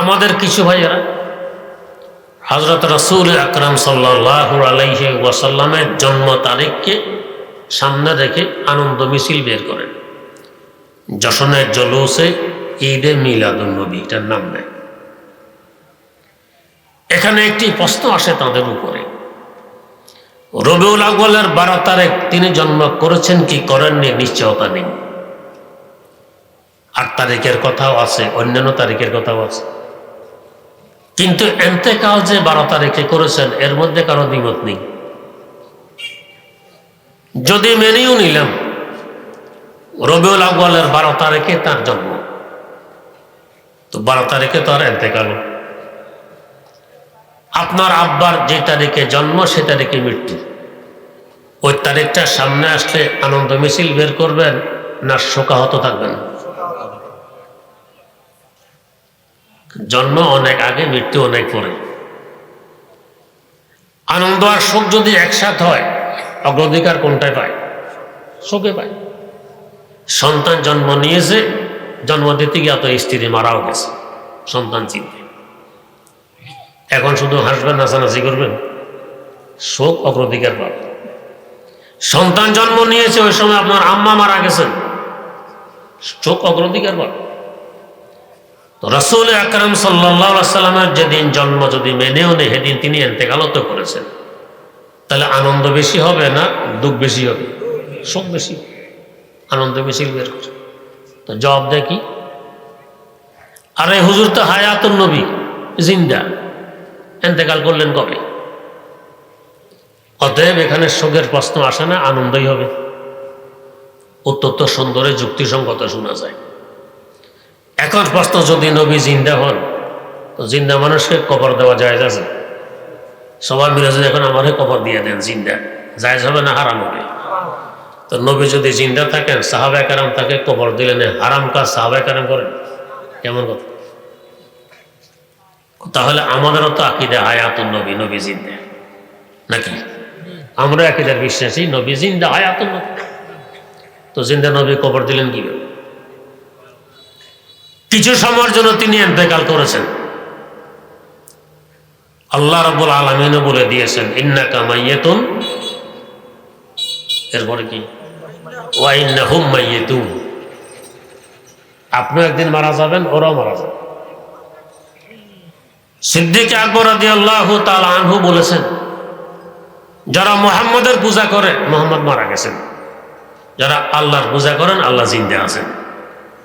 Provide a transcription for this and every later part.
আমাদের কিছু ভাইয়েরা হজরত রসুল আকরাম সাল্লাহ আলাইহি ওয়াসাল্লামের জন্ম তারিখকে সামনে রেখে আনন্দ মিছিল বের করেন। যশনের জলুসে ঈদে মিলাদুন্নবী এটার নাম নেয়। এখানে একটি প্রশ্ন আসে তাদের উপরে। রবিউল আউ্বালের বারো তারিখ তিনি জন্ম করেছেন কি করেননি, নিশ্চয়তা নেই। আট তারিখের কথাও আছে, অন্যান্য তারিখের কথাও আছে। কিন্তু এন্তেকাল যে বারো তারিখে করেছেন, এর মধ্যে কারও দ্বিমত নেই। যদি মেনেও নিলাম, রবিউল আউ্বালের বারো তারিখে তার জন্ম। তো বারো তারিখে তো আর এন্তেকাল আপনার আব্বার যে তারিখে জন্ম, সে তারিখে মৃত্যু। ওই তারিখটা সামনে আসলে আনন্দ মিছিল বের করবেন না শোকাহত থাকবেন? জন্ম অনেক আগে, মৃত্যু অনেক পরে। আনন্দ আর শোক যদি একসাথ হয়, অগ্রাধিকার কোনটায় পায়? শোকে পায়। সন্তান জন্ম নিয়েছে, জন্ম দিতে গিয়ে তো স্ত্রী মারাও গেছে, সন্তান চিনতে। এখন শুধু হাসবেন, নাচানাচি করবেন। শোক অগ্রাধিকার পাবে। সন্তান জন্ম নিয়েছে, ওই সময় আপনার আম্মা মারা গেছেন। শোক অগ্রাধিকার পাবে। রসুল আকরম সাল্লামের যেদিন জন্ম যদি মেনেও নেই সেদিন তিনি এতেকালত করেছেন। তাহলে আনন্দ বেশি হবে না দুঃখ বেশি হবে? শোক বেশি আনন্দ বেশি বের করে তো জবাব কি? আরে হুজুর তো হায়াতুন নবী, জিন্দা। এতেকাল করলেন কবে? অতএব এখানে শোকের প্রশ্ন আসে না, আনন্দই হবে। অত্যন্ত সুন্দরে যুক্তিসঙ্গত শোনা যায়। এখন প্রশ্ন, যদি নবী জিন্দা হন, তো জিন্দা মানুষকে কবর দেওয়া যায় আছে? মিলে যদি এখন আমারে কবর দিয়ে দেন জিন্দা, জায়জ হবে না হারাম হবে? তো নবী যদি জিন্দা থাকেন, সাহাবা কারাম তাকে কবর দিলেন হারাম কাজ সাহাবা কারাম করেন? কেমন কথা? তাহলে আমাদেরও তো আকিদা হায়াতুন নবী নবী জিন্দা। নাকি? আমরা আকিদার বিশ্বাসী, নবী জিন্দা, হায়াতুন নবী। তো জিন্দা নবী কবর দিলেন কীভাবে? কিছু সময়ের জন্য তিনি এন্তেকাল করেছেন। আল্লাহ রব্বুল আলমিনও বলে দিয়েছেন ইন্না কামাইয়েতুন এরপরে কি? ওয়াইন্না হুম একদিন মারা যাবেন, ওরাও মারা যাবে। সিদ্দিক আকবর আল্লাহ আনহু বলেছেন, যারা মোহাম্মদের পূজা করে, মোহাম্মদ মারা গেছেন। যারা আল্লাহর পূজা করেন, আল্লাহ জিন্দে আছেন।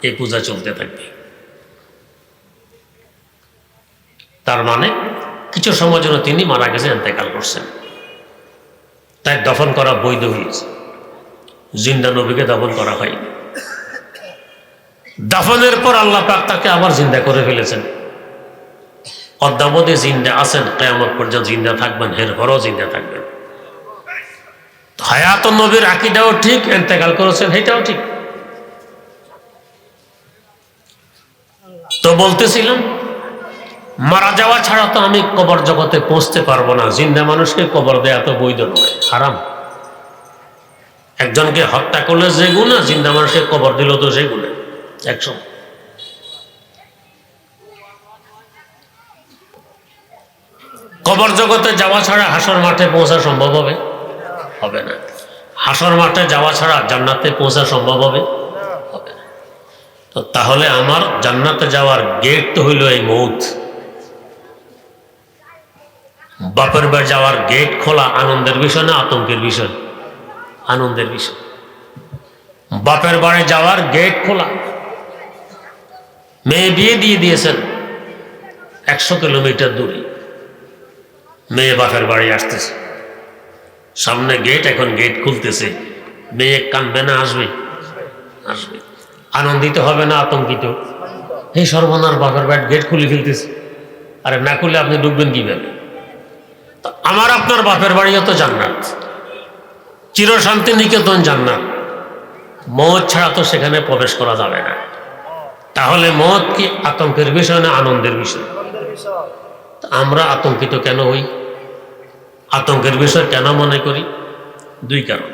এই পূজা চলতে থাকবে। তার মানে কিছু সময়ের জন্য তিনি মারা গেছেন, এতেকাল করছেন। তাই দফন করা বৈধ হয়েছে। জিন্দা নবীকে দফন করা হয়নি। দফনের পর আল্লাহ পাক তাকে আবার জিন্দা করে ফেলেছেন। অদ্যাবধি জিন্দা আছেন, কেয়ামত পর্যন্ত জিন্দা থাকবেন, এর পরও জিন্দা থাকবেন। হায়াত নবীর আকিদাও ঠিক এন্তেকাল করেছেন সেটাও ঠিক। তো বলতেছিলাম মারা যাওয়া ছাড়া তো আমি কবর জগতে পৌঁছতে পারব না। জিন্দা মানুষকে কবর দেয়া তো বৈধ নয়, হারাম। একজনকে হত্যা করলে যে গুণা, জিন্দা মানুষকে কবর দিল তো সেই গুণে। একশো কবর জগতে যাওয়া ছাড়া হাসর মাঠে পৌঁছা সম্ভব হবে? হবে না। হাসর মাঠে যাওয়া ছাড়া জান্নাতে পৌঁছা সম্ভব হবে? তো তাহলে আমার জান্নাতে যাওয়ার গেট তো হইল এই মৌত। বাপের বাড়ি যাওয়ার গেট খোলা আনন্দের বিষয় না আতঙ্কের বিষয়? আনন্দের বিষয়। বাপের বাড়ি যাওয়ার গেট খোলা। মেয়ে বিয়ে দিয়ে দিয়েছেন একশো কিলোমিটার দূরে। মেয়ে বাপের বাড়ি আসতেছে। সামনে গেট এখন গেট খুলতেছে। মেয়ে কানবে না, আসবে? আসবে। আনন্দিত হবে না, আতঙ্কিত? এই সর্বনার বাপের বাড়ি গেট খুলে ফেলতেছে। আরে না খুলে আপনি ডুববেন কীভাবে? আমার আপনার বাপের বাড়িও তো জান্নাত। চিরশান্তি নিকেতন জান্নাত। মদ ছাড়া তো সেখানে প্রবেশ করা যাবে না। তাহলে মদ কি আতঙ্কের বিষয় না আনন্দের বিষয়? আমরা আতঙ্কিত কেন হই? আতঙ্কের বিষয় কেন মনে করি? দুই কারণ।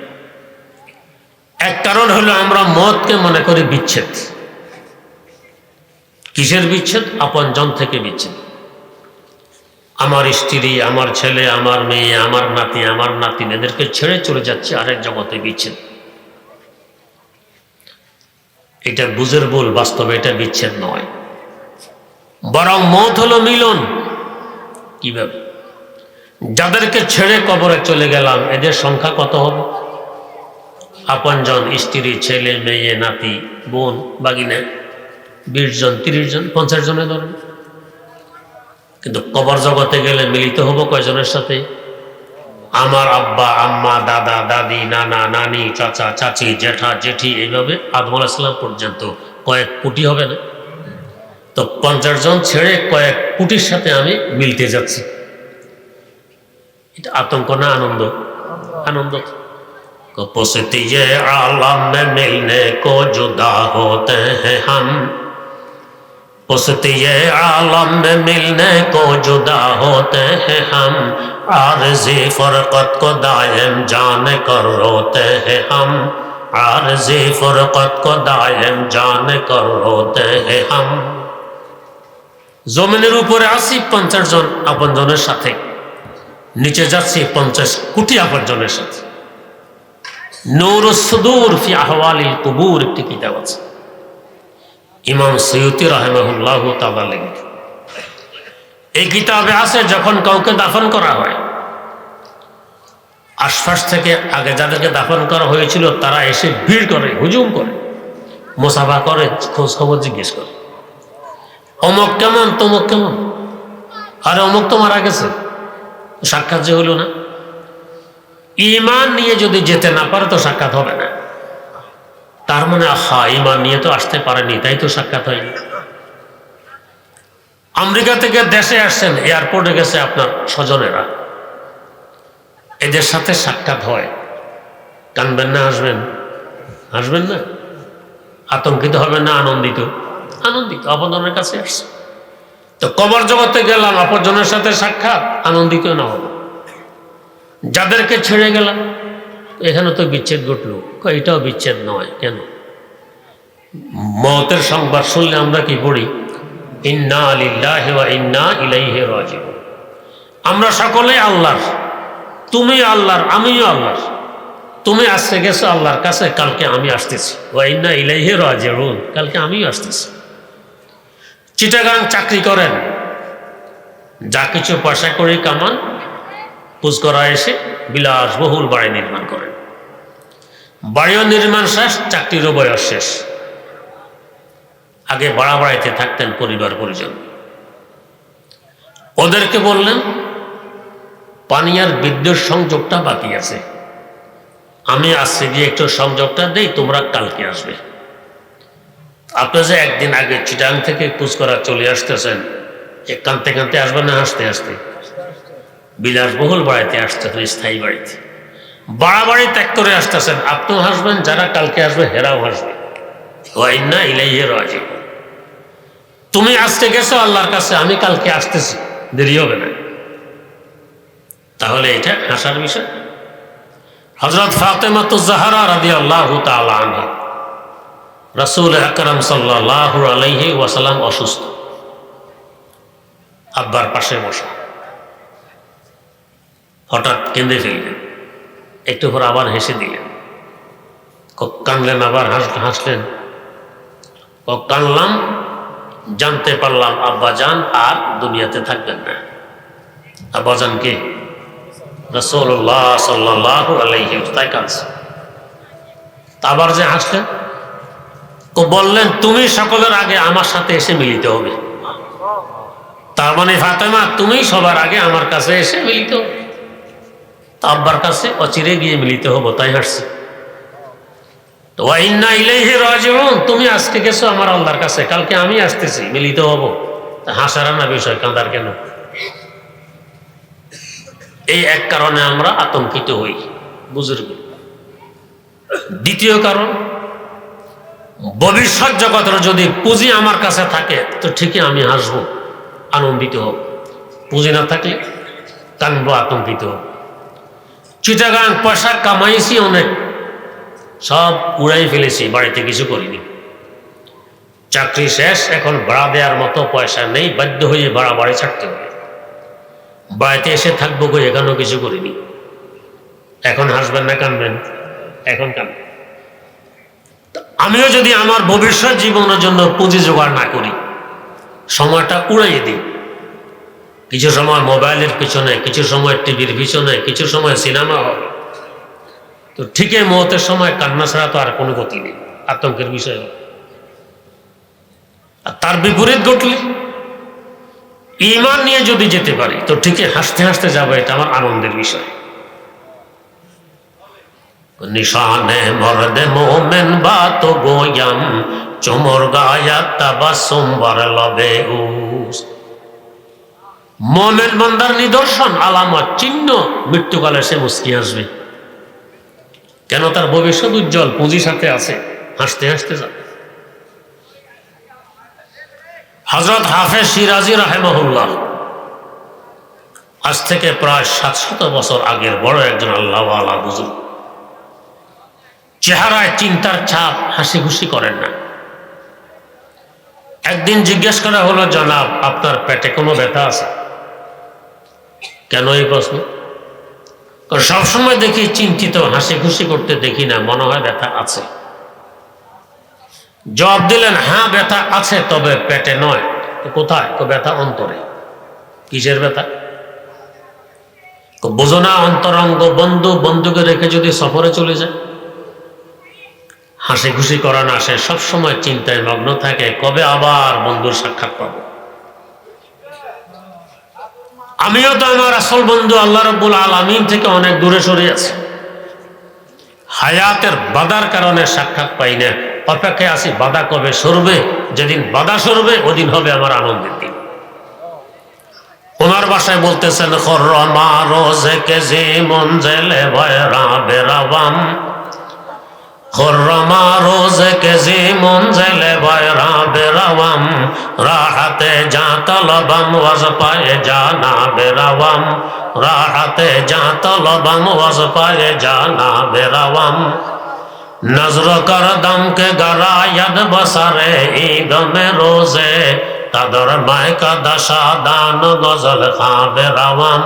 এক কারণ হলো আমরা মদকে মনে করি বিচ্ছেদ। কিসের বিচ্ছেদ? আপনজন থেকে বিচ্ছেদ। আমার স্ত্রী, আমার ছেলে, আমার মেয়ে, আমার নাতি, আমার নাতিন এদেরকে ছেড়ে চলে যাচ্ছে আরেক জগতে বিচ্ছেদ। এটা বুঝের বল বাস্তবে এটা বিচ্ছেদ নয়। বরং মত হলো মিলন। কীভাবে? যাদেরকে ছেড়ে কবরে চলে গেলাম, এদের সংখ্যা কত হবে? আপনজন, স্ত্রী, ছেলে, মেয়ে, নাতি, বোন, বাগিনা, বিশ জন, তিরিশ জন, পঞ্চাশ জনে ধরেন। কিন্তু কবর জগতে গেলে মিলিত হব কয়জনের সাথে আমার আব্বা আম্মা দাদা দাদি নানা নানি চাচা চাচি জেঠা জেঠি এইভাবে আদম আলাহিসাল্লাম পর্যন্ত কয়েক কোটি হবে না তো পঞ্চাশ জন ছেড়ে কয়েক কোটির সাথে আমি মিলতে যাচ্ছি এটা আতঙ্ক না আনন্দ আনন্দ को पुसती ये आलम में मिलने को जुदा होते हैं हम पुसती ये आलम में मिलने को जुदा होते हैं हम आरजी फरकत को दायम जान कर रोते हैं हम आरजी फरकत को दायम जान कर रोते हैं हम জমিনের উপরে আছি পঞ্চাশ জন আপনজনের সাথে নিচে যাচ্ছি পঞ্চাশ কোটি আপনজনের সাথে নৌর সুদূর ফি আহওয়ালিল কুবুর একটি কিতাব আছে ইমাম সৈয়দি রাহেমাহুল্লাহ লিখিত এই কিতাবে আছে যখন কাউকে দাফন করা হয়, আশপাশ থেকে আগে যাদেরকে দাফন করা হয়েছিল তারা এসে ভিড় করে, হুজুম করে, মোসাফা করে খোঁজ খবর জিজ্ঞেস করে। অমক কেমন, তমক কেমন? আরে অমুক তো মারা গেছে, সাক্ষাৎ যে হলো না। ইমান নিয়ে যদি যেতে না পারে তো সাক্ষাৎ হবে না। তার মানে আহা ইমান নিয়ে তো আসতে পারেনি, তাই তো সাক্ষাৎ হয়নি। আমেরিকা থেকে দেশে আসছেন, এয়ারপোর্টে গেছে আপনার স্বজনেরা। এদের সাথে সাক্ষাৎ হয়। কানবেন না, আসবেন। আসবেন না? আতঙ্কিত হবেন না, আনন্দিত? আনন্দিত আপনজনের কাছে আসছে। তো কবর জগতে গেলাম আপনজনের সাথে সাক্ষাৎ, আনন্দিত না হব যাদেরকে ছেড়ে গেলাম এখানে তো বিচ্ছেদ ঘটল। এটাও বিচ্ছেদ নয়, কেন? মতের সংবাদ শুনলে আমরা কি পড়ি? ইন্না আলিল্লাহ ইন্না ইলাইহে রাজিউন। আমরা সকলে আল্লাহর, তুমি আল্লাহর, আমিও আল্লাহর। তুমি আসতে গেছো আল্লাহর কাছে, কালকে আমি আসতেছি। ও ইন্না ইলাইহে রাজিউন। কালকে আমিও আসতেছি। চিটাগাং চাকরি করেন। যা কিছু পয়সা করে কামান পুষ্করা এসে বিলাসবহুল বাড়ি নির্মাণ করেন। বাড়িও নির্মাণ শেষ, চাকরিরও বয়স শেষ। আগে বাড়া বাড়াইতে থাকতেন পরিবার পরিজন। ওদেরকে বললেন পানিয়ার বিদ্যুৎ সংযোগটা বাকি আছে। আমি আসছে গিয়ে একটু সংযোগটা দেই, তোমরা কালকে আসবে। আপনি যে একদিন আগে চিটাং থেকে পুষ্করা চলে আসতেছেন কানতে কানতে আসবেন না, হাসতে হাসতে? বিলাসবহুল বাড়িতে আসতেছেন স্থায়ী বাড়িতে। বাড়াবাড়ি ত্যাগ করে আসতেছেন। আপনিও হাসবেন, যারা কালকে আসবে, হেরাও হাসবে না ইলাইহে রাজি তুমি আজকে গেছো আল্লাহর কাছে, আমি কালকে আসতেছি। দেরি হবে না। তাহলে এটা হাসার বিষয়। হজরত ফাতেমাত জাহারা রাদি আল্লাহ আনহা, রসুল আকরম সাল্লাহ আলাইহি ওয়াসালাম অসুস্থ। আব্বার পাশে বসা। হঠাৎ কেঁদে ফেললেন। একটু পর আবার হেসে দিলেন। কক কানলেন, আবার হাস হাসলেন। কক কানলাম, জানতে পারলাম আব্বা যান আর দুনিয়াতে থাকবেন না। আব্বা যান কে? তাই কাঁদছে আবার যে হাসলেন, ও বললেন, তুমি সকলের আগে আমার সাথে এসে মিলিত হবে। তার মানে ফাতেমা, তুমি সবার আগে আমার কাছে এসে মিলিত হবে। আব্বার কাছে অচিরে গিয়ে মিলিত হব, তাই হাসছে ওয়াইন্না ইলাইহি রাজিউন, তুমি আজকে গেছো আমার আল্লাহর কাছে, কালকে আমি আসতেছি, মিলিত হব। হাসার না বিষয়, কাঁদার কেন? এই এক কারণে আমরা আতঙ্কিত হই, বুজুর্গ। দ্বিতীয় কারণ, ভবিষ্যৎ জগতের যদি পুঁজি আমার কাছে থাকে, তো ঠিকই আমি হাসবো, আনন্দিত হব। পুঁজি না থাকলে কানবো আতঙ্কিত হব। চিটাগাং পয়সা কামাইছি অনেক। সব উড়াই ফেলেছি, বাড়িতে কিছু করিনি। চাকরি শেষ, এখন ভাড়া দেওয়ার মতো পয়সা নেই, বাধ্য হয়ে ভাড়া বাড়ি ছাড়তে হবে। বাড়িতে এসে থাকব কই, এখানেও কিছু করিনি। এখন হাসবেন না, কানবেন। এখন কানবেন আমিও যদি আমার ভবিষ্যৎ জীবনের জন্য পুঁজি জোগাড় না করি, সময়টা উড়াইয়ে দিই। কিছু সময় মোবাইলের পিছনে, কিছু সময় টিভির পিছনে, কিছু সময় সিনেমা হবে তো ঠিকই মহতের সময় কান্না ছাড়া তো আর কোনো গতি নেই, আতঙ্কের বিষয় আর তার বিপরীত ঘটলে, ইমান নিয়ে যদি যেতে পারি, তো ঠিকই হাসতে হাসতে যাবে, এটা আমার আনন্দের বিষয়। নিশানে মরদে মোমেন বা তো গোয়াম চমর গায়া তাবা সোমবার লবে উস মোমেন বান্দার নিদর্শন, আলামত, চিহ্ন, মৃত্যুকালে সে মুসকি আসবে। কেন তার ভবিষ্যৎ উজ্জ্বল? পুঁজি সাথে আছে। হাসতে হাসতে যাবে। হজরত হাফেজ সিরাজি রাহেমহুল্লাহ, আজ থেকে প্রায় সাতশত বছর আগের বড় একজন আল্লাহ আলা বুজুর্গ। চেহারায় চিন্তার ছাপ হাসি খুশি করেন না। একদিন জিজ্ঞেস করা হলো, জনাব, আপনার পেটে কোনো ব্যথা আছে? কেন এই প্রশ্ন? সবসময় দেখি চিন্তিত হাসি খুশি করতে দেখি না, মনে হয় ব্যথা আছে। জবাব দিলেন হ্যাঁ ব্যথা আছে, তবে পেটে নয়। তো কোথায়? ব্যথা অন্তরে। কিসের ব্যথা? বোঝো না, অন্তরঙ্গ বন্ধু, বন্ধুকে রেখে যদি সফরে চলে যায়। হাসি খুশি করা না, সে সবসময় চিন্তায় মগ্ন থাকে, কবে আবার বন্ধুর সাক্ষাৎ পাবো? আমিও তো আমার আসল বন্ধু আল্লাহ রব্বুল আলমিন থেকে অনেক দূরে সরে আছি। হায়াতের বাধার কারণে সাক্ষাৎ পাই না। অপেক্ষায় আছি, বাধা কবে সরবে? যেদিন বাধা সরবে, ওদিন হবে আমার আনন্দের দিন। ওনার বাসায় বলতেছেন খরমা রোজে কেজি মঞ্জেলে ভয়রা বেরাবাম রাহাতে যা তলবাম, ওয়াজ পায়ে জানা বেরাওয়াম রাহাতে যা তলবাম, ওয়াজ পায়ে জানা বেরাওয়াম নজর কর দমকে গরায়দ বসরে ঈদ মে রোজে। তাদর মায়কা দশা দান, গজল খাবে রাওয়াম।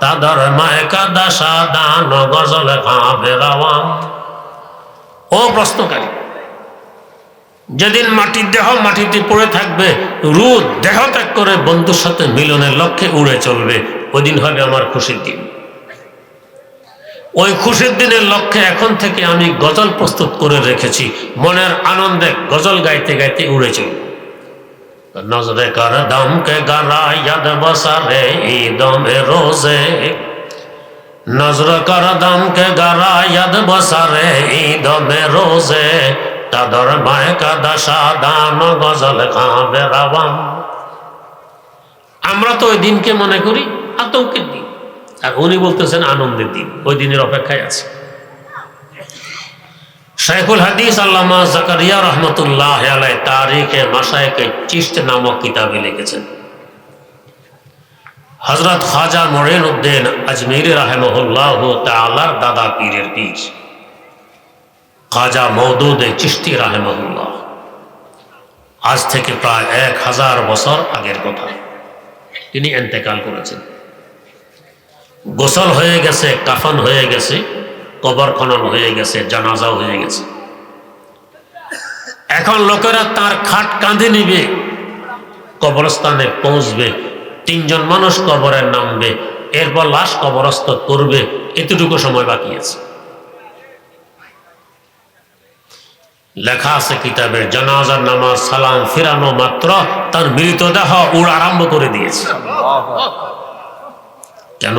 তাদর মায়কা দশা দান, গজল খাবে রাওয়াম। ও প্রশ্নকারী যেদিন মাটির দেহ মাটিতে পড়ে থাকবে, রুদ, দেহ ত্যাগ করে বন্ধুর সাথে মিলনের লক্ষ্যে উড়ে চলবে। ওই দিন হবে আমার খুশির দিন। ওই খুশির দিনের লক্ষ্যে এখন থেকে আমি গজল প্রস্তুত করে রেখেছি। মনের আনন্দে গজল গাইতে গাইতে উড়ে চলব। নজরে কর দমকে গারা ইয়াদ বসারে ঈদমে রোজে। নজর কর দমকে গারা ইয়াদ বসারে ঈদমে রোজে। তাদর মায়কা দশা দান গজল খাবে আমরা তো ওই দিনকে মনে করি আতঙ্কের দিন। আর উনি বলতেছেন আনন্দের দিন, ওই দিনের অপেক্ষায় আছে। শাইখুল হাদিস আল্লামা জাকারিয়া রহমতুল্লাহ আলাই তারিখে মাসায়কে চিস্ট নামক কিতাবে লিখেছেন। হজরত খাজা মরেন উদ্দিন আজমির রাহেমহুল্লাহ তালার দাদা পীরের পীর। খাজা মৌদুদে চিস্তি রাহেমহুল্লাহ। আজ থেকে প্রায় এক হাজার বছর আগের কথা। তিনি এন্তেকাল করেছেন। গোসল হয়ে গেছে, কাফন হয়ে গেছে, কবর খনন হয়ে গেছে, জানাজাও হয়ে গেছে। এখন লোকেরা তার খাট কাঁধে নিবে, কবরস্থানে পৌঁছবে, তিনজন মানুষ কবরে নামবে, এরপর লাশ কবরস্থ করবে, এতটুকু সময় বাকি আছে। লেখা আছে কিতাবের জানাজার নামাজ, সালাম ফিরানো মাত্র, তার মৃতদেহ উড় আরম্ভ করে দিয়েছে। কেন?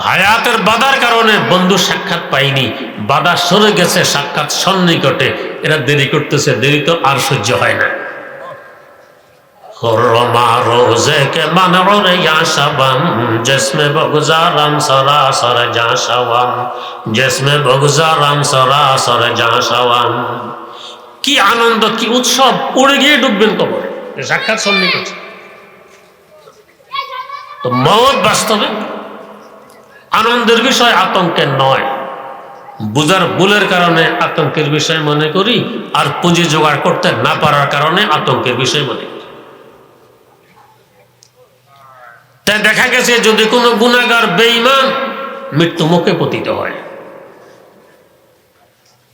হায়াতের বাধার কারণে বন্ধু সাক্ষাৎ পাইনি বাধা সরে গেছে সাক্ষাৎ সন্নিকটে। এরা দেরি করতেছে, দেরি তো আর সহ্য হয় না। حرما روزے کے منعور یا شبن جس میں بگزارم سراسر جا شوان جس میں بگزارم سراسر جا شوان কি আনন্দ, কি উৎসব, উড়ে গিয়ে ডুববেন কবর। সাক্ষাৎ সন্নি করছে। তো মত বাস্তবে আনন্দের বিষয় আতঙ্কের নয়। বুঝার ভুলের কারণে আতঙ্কের বিষয় মনে করি, আর পুঁজি জোগাড় করতে না পারার কারণে আতঙ্কের বিষয় মনে করি। তাই দেখা গেছে যদি কোনো গুণাগার বেঈমান মৃত্যু মুখে পতিত হয়,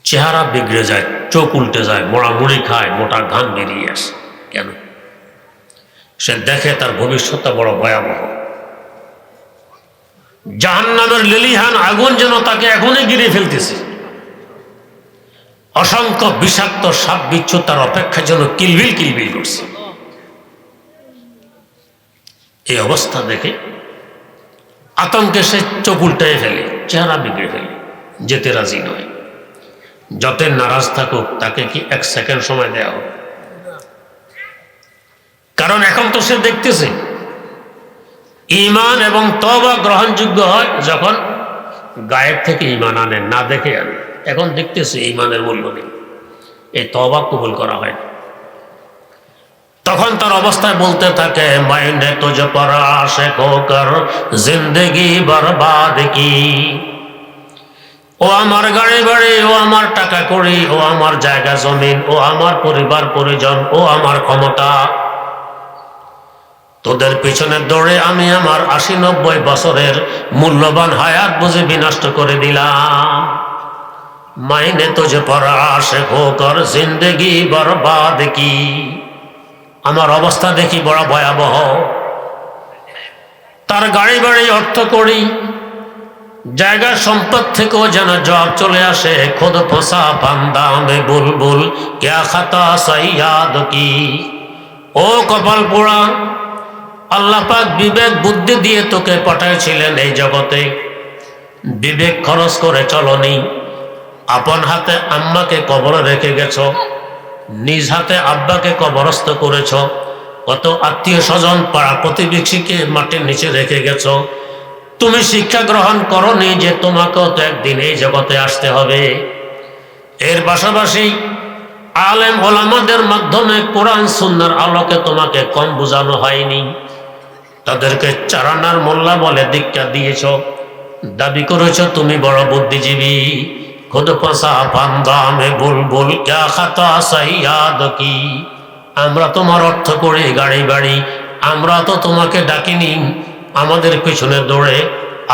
চেহারা বিগড়ে যায়, চোখ উল্টে যায়, মোড়া মুড়ি খায়, মোটা ঘাম বেরিয়ে আসে। কেন? সে দেখে তার ভবিষ্যৎটা বড় ভয়াবহ। জাহান্নামের লিলিহান আগুন যেন তাকে এখনই গিরে ফেলতেছে। অসংখ্য বিষাক্ত সাপ বিচ্ছু তার অপেক্ষা যেন কিলবিল কিলবিল করছে। এই অবস্থা দেখে আতঙ্কে সে চোখ উল্টায় ফেলে, চেহারা বিগড়ে ফেলে, যেতে রাজি নয়। যতের নারাজ থাকুক, তাকে কি এক সেকেন্ড সময় দেওয়া হবে কারণ এখন তো সে দেখতেছে ইমান এবং তবা গ্রহণযোগ্য হয় যখন গায়ের থেকে ইমান আনে, না দেখে আনে। এখন দেখতেছে ইমানের মূল্য নেই। এই তবা কবুল করা হয় না। তখন তার অবস্থায় বলতে থাকে, মাইনে তুঝ পরা শেখ কর জিন্দগি বরবাদ কি? ও আমার গাড়ি বাড়ি, ও আমার টাকা কড়ি, ও আমার জায়গা জমিন, ও আমার পরিবার পরিজন, ও আমার ক্ষমতা। তোদের পিছনে দৌড়ে আমি আমার আশি নব্বই বছরের মূল্যবান হায়াত বুঝে বিনষ্ট করে দিলাম। মাইনে তুঝে পড়া শেখ কর জিন্দগি বরবাদ কি? আমার অবস্থা দেখি বড় ভয়াবহ। তার গাড়ি বাড়ি অর্থ করি, জায়গা সম্পদ থেকেও যেন জব চলে আসে, খোদ ফসা পান্দা বুলবুল, ক্যা খাতা সৈয়াদ কি? ও কপাল পোড়া, আল্লাহ পাক বিবেক বুদ্ধি দিয়ে তোকে পাঠাইছিলেন এই জগতে। বিবেক খরচ করে চলনি, আপন হাতে আম্মাকে কবরে রেখে গেছ। নিজ হাতে আব্বাকে কবরস্থ করেছ, কত আত্মীয় স্বজন পাড়া প্রতিবেশীকে মাটির নিচে রেখে গেছ। তুমি শিক্ষা গ্রহণ করনি যে তোমাকেও তো একদিন এই জগতে আসতে হবে। এর পাশাপাশি আলেম ওলামাদের মাধ্যমে কোরআন সুন্নার আলোকে তোমাকে কম বোঝানো হয়নি। তাদেরকে চারানার মোল্লা বলে দীক্ষা দিয়েছ। দাবি করেছ, তুমি বড় বুদ্ধিজীবী। খুদ ফান্দা মে বুলবুল ক্যা খাতা সাইয়াদ কি আমরা তোমার অর্থ করে গাড়ি বাড়ি, আমরা তো তোমাকে ডাকিনি। আমাদের পিছনে দৌড়ে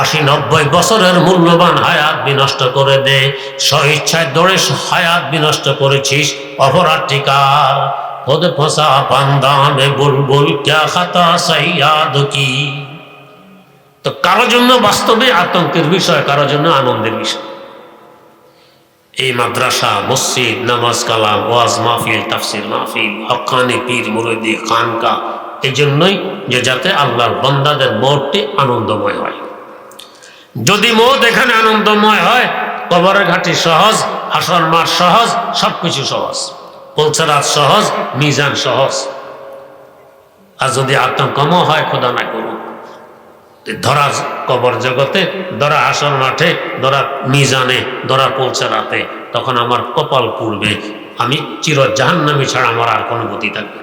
আশি নব্বই বছরের মূল্যবান হায়াত বিনষ্ট করে দে। স্বইচ্ছায় দৌড়ে হায়াত বিনষ্ট করেছিস অপরাধ টিকার খুদ ফসা ফান্দা মে বুলবুল, ক্যা খাতা সাইয়াদ কি? তো কারোর জন্য বাস্তবে আতঙ্কের বিষয়, কারোর জন্য আনন্দের বিষয়। এই মাদ্রাসা, মসজিদ, নামাজ কালাম, ওয়াজ মাহফিল, তাফসির মাহফিল, হকানি, পীর মুরদি খানকা এই জন্যই যে যাতে আল্লাহর বন্দাদের মতটি আনন্দময় হয়। যদি মত এখানে আনন্দময় হয়, কবরের ঘাটি সহজ, হাসর মাঠ সহজ, সবকিছু সহজ। পলসারাত সহজ, মিজান সহজ। আর যদি আতঙ্কমও হয়, খোদা না করুন ধরা কবর জগতে, ধরা আসর মাঠে, ধরা মিজানে, ধরা পৌঁছে রাতে তখন আমার কপাল পুড়বে। আমি চির জাহান্নামি ছাড়া আমার আর কোনো গতি থাকবে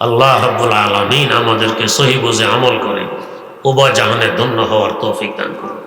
আল্লাহ হাবুল আলমিন আমাদেরকে সহি বুঝে আমল করে উবা জাহানের ধন্য হওয়ার তৌফিক দান করুন।